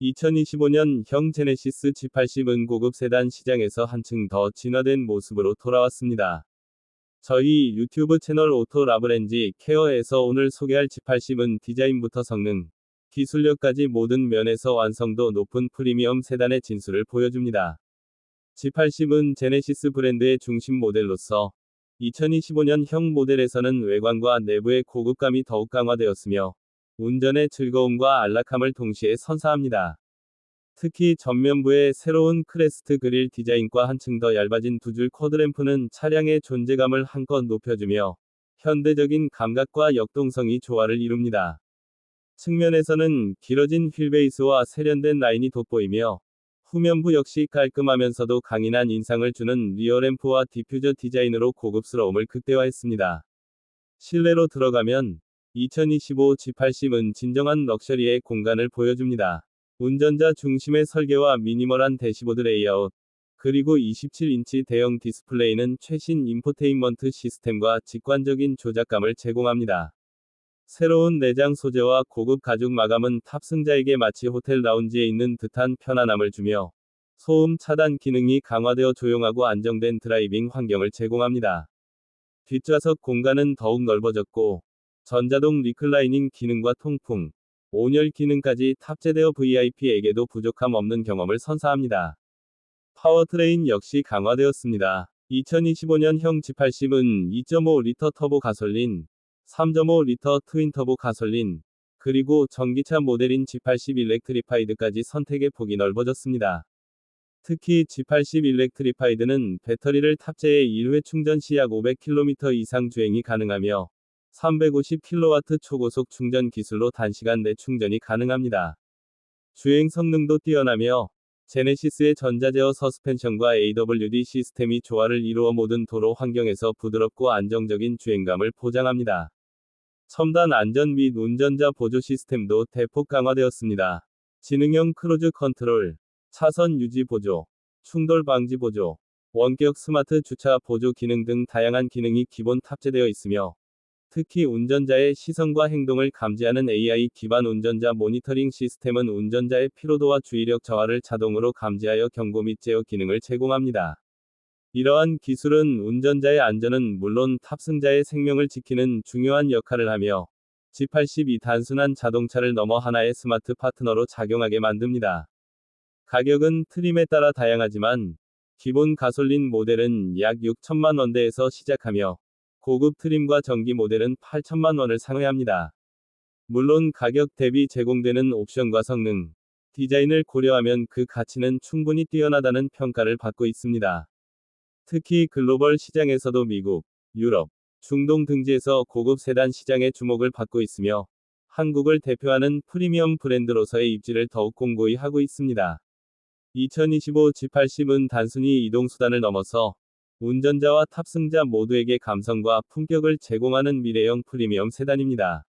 2025년 형 제네시스 G80은 고급 세단 시장에서 한층 더 진화된 모습으로 돌아왔습니다. 저희 유튜브 채널 오토 라브렌지 케어에서 오늘 소개할 G80은 디자인부터 성능, 기술력까지 모든 면에서 완성도 높은 프리미엄 세단의 진수를 보여줍니다. G80은 제네시스 브랜드의 중심 모델로서 2025년 형 모델에서는 외관과 내부의 고급감이 더욱 강화되었으며 운전의 즐거움과 안락함을 동시에 선사합니다. 특히 전면부의 새로운 크레스트 그릴 디자인과 한층 더 얇아진 두줄 코드램프는 차량의 존재감을 한껏 높여주며 현대적인 감각과 역동성이 조화를 이룹니다. 측면에서는 길어진 휠베이스와 세련된 라인이 돋보이며 후면부 역시 깔끔하면서도 강인한 인상을 주는 리어램프와 디퓨저 디자인으로 고급스러움을 극대화했습니다. 실내로 들어가면 2025 G80은 진정한 럭셔리의 공간을 보여줍니다. 운전자 중심의 설계와 미니멀한 대시보드 레이아웃, 그리고 27인치 대형 디스플레이는 최신 인포테인먼트 시스템과 직관적인 조작감을 제공합니다. 새로운 내장 소재와 고급 가죽 마감은 탑승자에게 마치 호텔 라운지에 있는 듯한 편안함을 주며 소음 차단 기능이 강화되어 조용하고 안정된 드라이빙 환경을 제공합니다. 뒷좌석 공간은 더욱 넓어졌고 전자동 리클라이닝 기능과 통풍, 온열 기능까지 탑재되어 VIP에게도 부족함 없는 경험을 선사합니다. 파워트레인 역시 강화되었습니다. 2025년형 G80은 2.5리터 터보 가솔린, 3.5리터 트윈터보 가솔린, 그리고 전기차 모델인 G80 일렉트리파이드까지 선택의 폭이 넓어졌습니다. 특히 G80 일렉트리파이드는 배터리를 탑재해 1회 충전 시 약 500km 이상 주행이 가능하며 350kW 초고속 충전 기술로 단시간 내 충전이 가능합니다. 주행 성능도 뛰어나며 제네시스의 전자제어 서스펜션과 AWD 시스템이 조화를 이루어 모든 도로 환경에서 부드럽고 안정적인 주행감을 보장합니다. 첨단 안전 및 운전자 보조 시스템도 대폭 강화되었습니다. 지능형 크루즈 컨트롤, 차선 유지 보조, 충돌 방지 보조, 원격 스마트 주차 보조 기능 등 다양한 기능이 기본 탑재되어 있으며 특히 운전자의 시선과 행동을 감지하는 AI 기반 운전자 모니터링 시스템은 운전자의 피로도와 주의력 저하를 자동으로 감지하여 경고 및 제어 기능을 제공합니다. 이러한 기술은 운전자의 안전은 물론 탑승자의 생명을 지키는 중요한 역할을 하며 G80이 단순한 자동차를 넘어 하나의 스마트 파트너로 작용하게 만듭니다. 가격은 트림에 따라 다양하지만 기본 가솔린 모델은 약 6천만 원대에서 시작하며 고급 트림과 전기 모델은 8천만 원을 상회합니다. 물론 가격 대비 제공되는 옵션과 성능, 디자인을 고려하면 그 가치는 충분히 뛰어나다는 평가를 받고 있습니다. 특히 글로벌 시장에서도 미국, 유럽, 중동 등지에서 고급 세단 시장에 주목을 받고 있으며 한국을 대표하는 프리미엄 브랜드로서의 입지를 더욱 공고히 하고 있습니다. 2025 G80은 단순히 이동수단을 넘어서 운전자와 탑승자 모두에게 감성과 품격을 제공하는 미래형 프리미엄 세단입니다.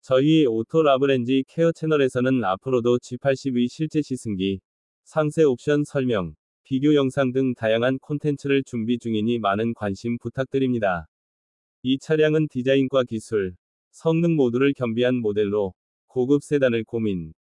저희 오토 라브렌지 케어 채널에서는 앞으로도 G80의 실제 시승기, 상세 옵션 설명, 비교 영상 등 다양한 콘텐츠를 준비 중이니 많은 관심 부탁드립니다. 이 차량은 디자인과 기술, 성능 모두를 겸비한 모델로 고급 세단을 고민,